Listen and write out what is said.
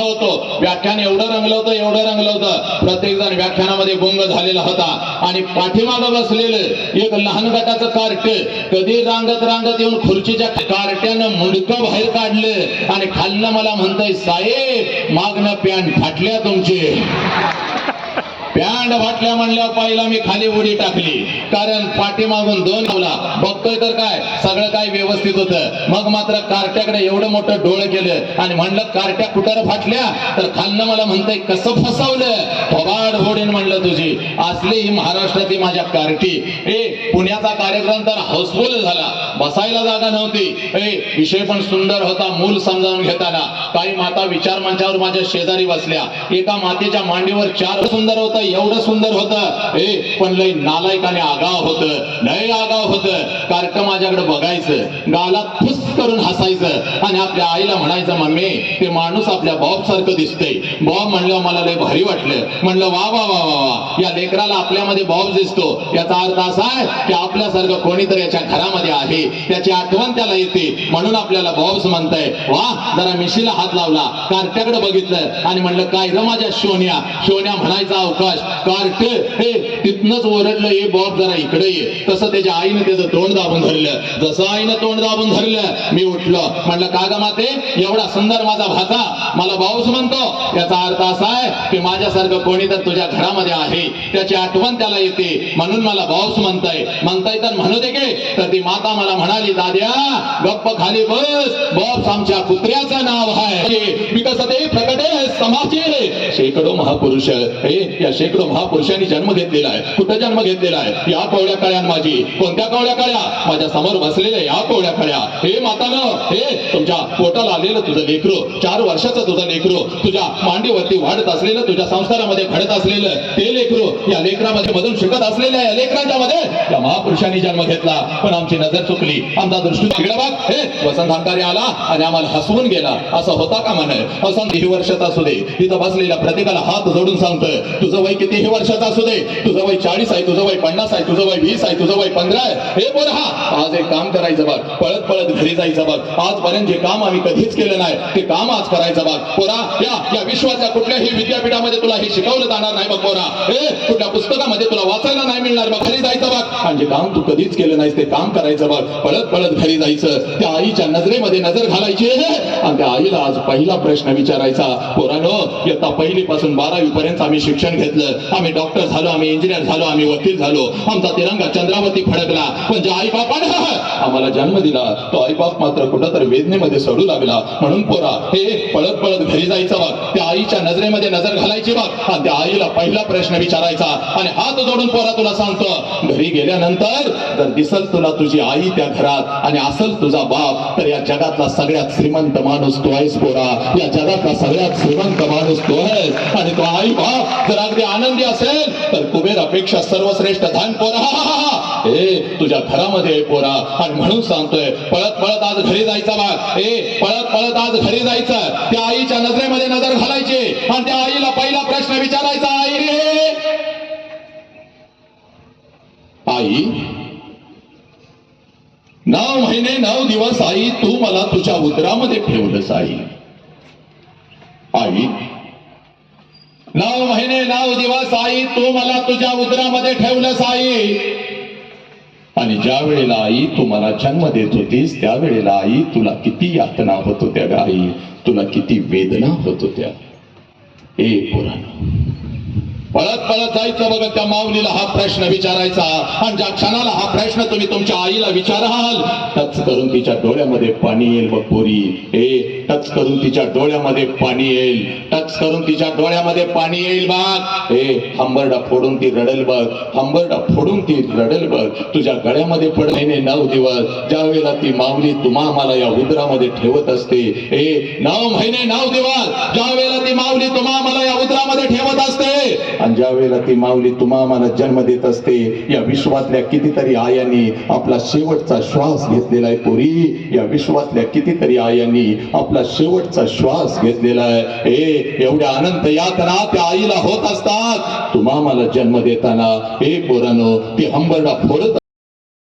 होतो. व्याख्यान एवढं रंगलं होतं एवढं रंगलं होतं. प्रत्येक जण व्याख्यानामध्ये गुंग झालेला होता. आणि पाठीमागं बसलेलं एक लहान गटाचं कार्ट कधी रांगत रांगत येऊन खुर्चीच्या कार्ट्यानं मुंडकं बाहेर काढलं. आणि खाल्लं मला म्हणतंय साहेब मागणं पॅन फाटल्या तुमची. पॅन्ट फाटल्या म्हणल्यावर पहिला मी खाली उडी टाकली. कारण पाठीमागून दोन बोला बघतोय तर काय? सगळं काय व्यवस्थित होतं. मग मात्र कार्ट्याकडे एवढं मोठं डोळं केलं आणि म्हणलं कार्ट्या कुठं फाटल्या? तर खालनं मला म्हणतंय कसं फसवलं? थोबाड फोडीन म्हणलं तुझी. असली ही महाराष्ट्रातली माझ्या कार्टी. ए पुण्याचा कार्यक्रम तर हाऊसफुल झाला. बसायला जागा नव्हती. ए विषय पण सुंदर होता मूल समजावून घेताना. काही माता विचार मंचावर माझ्या शेजारी बसल्या. एका मातेच्या मांडीवर चार सुंदर होतं एवढं सुंदर होतं. ए पण लय नालायक आणि आगाव होतं. लय आगाव होतं. कार्ट माझ्याकडे बघायचं. गालात फुस करून हसायचं. आणि आपल्या आईला म्हणायचं मम्मी ते माणूस आपल्या बॉब सारखं दिसतंय. बॉब म्हणलं मला लय भारी वाटलं. म्हणलं वा वा वा वा वा. या लेकराला आपल्यामध्ये बॉब दिसतो. याचा अर्थ असा आहे की आपल्यासारखं कोणीतरी याच्या घरामध्ये आहे. त्याची आठवण त्याला येते. म्हणून आपल्याला बॉब्स म्हणताय. वा जरा मिशीला हात लावला. कार्ट्याकडे बघितलं. आणि म्हणलं काय र माझ्या शोन्या शोन्या म्हणायचा अवकाश. कार्ट हे तिथनच ओरडलं ये बॉब जरा इकडे ये. तसं त्याच्या आईनं त्याचं तोंड दाबून धरलं. जसं आईनं तोंड दाबून धरलं मी उठलो. म्हणलं का ग माते एवढा सुंदर माझा भाचा. मला भाऊस म्हणतो. याचा अर्थ असा आहे की माझ्यासारखं कोणी तर तुझ्या घरामध्ये आहे. त्याची आठवण त्याला येते. म्हणून मला भाऊस म्हणताय. म्हणताय तर म्हणू दे गे. तर ती माता मला म्हणाली दाद्या गप्प खाली बस. बॉब्स आमच्या कुत्र्याचं नाव आहे. विकसते प्रकटे समाजे शेकडो महापुरुष हे या शेकडो महापुरुषांनी जन्म घेतलेला आहे. कुठं जन्म घेतलेला आहे? या कवड्या काळ्या माझी. कोणत्या कवड्या कळ्या? माझ्यासमोर बसलेल्या या कवड्या कळ्या. हे मातानं हे तुमच्या पोटाला आलेलं तुझं लेकरू. चार वर्षाचं तुझं लेकरू. तुझ्या मांडीवरती वाढत असलेलं तुझ्या संस्कारामध्ये घडत असलेलं ते लेकरू या लेकरामध्ये मधून शिकत असलेल्या या लेकरांच्या मध्ये या महापुरुषांनी जन्म घेतला. पण आमची नजर चुकली. आमचा दृष्टी तिकडे बघ हे वसंत हंकारी आला आणि आम्हाला हसवून गेला. असं होता का म्हणे? वसंत ही वर्षात असू दे. तिथं बसलेल्या प्रत्येकाला हात जोडून सांगतोय तुझं वय किती? कितीही वर्षाचा असू दे. तुझं वय चाळीस आहे तुझं वय पन्नास आहे तुझं वय वीस आहे तुझं वय पंधरा आहे. हे बोल हा. आज एक काम करायचं बघ. पळत पळत घरी जायचं बघ. आजपर्यंत जे काम आम्ही कधीच केलं नाही ते काम आज करायचं बघ. पोरा या या विश्वाच्या कुठल्याही विद्यापीठामध्ये तुला हे शिकवलं जाणार नाही बघ पोरा. हे कुठल्या पुस्तकामध्ये तुला वाचायला नाही मिळणार बघ. जे काम तू कधीच केलं नाहीस ते काम करायचं बघ. पळत पळत घरी जायचं. त्या आईच्या नजरेमध्ये नजर घालायची. आणि त्या आईला आज पहिला प्रश्न विचारायचा. पोरानो इयत्ता पहिली पासून बारावी पर्यंत आम्ही शिक्षण घेतलं. आम्ही डॉक्टर झालो आम्ही इंजिनियर झालो आम्ही वकील झालो. आमचा तिरंगा चंद्रावती फडकला. पण ज्या आई बापानं आम्हाला जन्म दिला. तो आईबाप मात्र कुठंतरी वेदनेमध्ये सडू लागला. म्हणून पोरा हे पळत पळत घरी जायचं बाग त्या आईच्या नजरेमध्ये नजर घालायची बाग आणि त्या आईला पहिला प्रश्न विचारायचा. आणि हात जोडून पोरा तुला सांगतो घरी गेल्यानंतर जर दिसल तुला तुझी आई त्या घरात आणि असल तुझा बाप तर या जगातला सगळ्यात श्रीमंत माणूस तो आहेस पोरा. या जगातला सगळ्यात श्रीमंत माणूस तो आहेस. आणि तो आई बाप जर अगदी आनंदी असेल तर कुबेर अपेक्षा सर्वश्रेष्ठ धान पोरा. तुझ्या घरामध्ये पोरा. आणि म्हणून सांगतोय पळत पळत आज घरी जायचा बाग ए पळत पळत आज घरी जायचं. त्या आईच्या नजरेमध्ये नजर घालायची. आणि त्या आईला पहिला प्रश्न विचारायचा आई रे. आई नऊ महिने नऊ दिवस आई तू मला तुझ्या उदरामध्ये ठेवलंस आई. आई नऊ महिने नऊ दिवस आई तू मला तुझ्या उदरामध्ये ठेवलंस आई. आणि ज्या वेळेला आई तू मला जन्म देत होतीस त्यावेळेला आई तुला किती यातना होत होत्या ग आई? तुला किती वेदना होत होत्या? ए पुराण. पळत पळत जायचं बघा त्या माऊलीला हा प्रश्न विचारायचा. आणि ज्या क्षणाला हा प्रश्न तुम्ही तुमच्या आईला विचाराल टच करून तिच्या डोळ्यामध्ये पाणी येईल बघ पोरी. ए टच करून तिच्या डोळ्यामध्ये पाणी येईल. टच करून तिच्या डोळ्यामध्ये पाणी येईल बाग ए हंबरडा फोडून ती रडेल बघ. हंबरडा फोडून ती रडेल बघ. तुझ्या गळ्यामध्ये पडलेले नऊ दिवस ज्या वेळेला ती माऊली तुम्हा मला या उदरामध्ये ठेवत असते ए नऊ महिने नऊ दिवस ज्या वेळेला ती माऊली तुम्हा मला या उदरामध्ये ठेवत असते आणि ज्या वेळेला ती माऊली तुम्हाला जन्म देत असते या विश्वातल्या कितीतरी आयांनी आपला शेवटचा श्वास घेतलेला आहे पोरी. या विश्वातल्या कितीतरी आयांनी आपला शेवटचा श्वास घेतलेला आहे. ए एवढ्या अनंत यातना त्या आईला होत असतात. तुम्हाला जन्म देताना हे पोरानो ती हंबरडा फोडत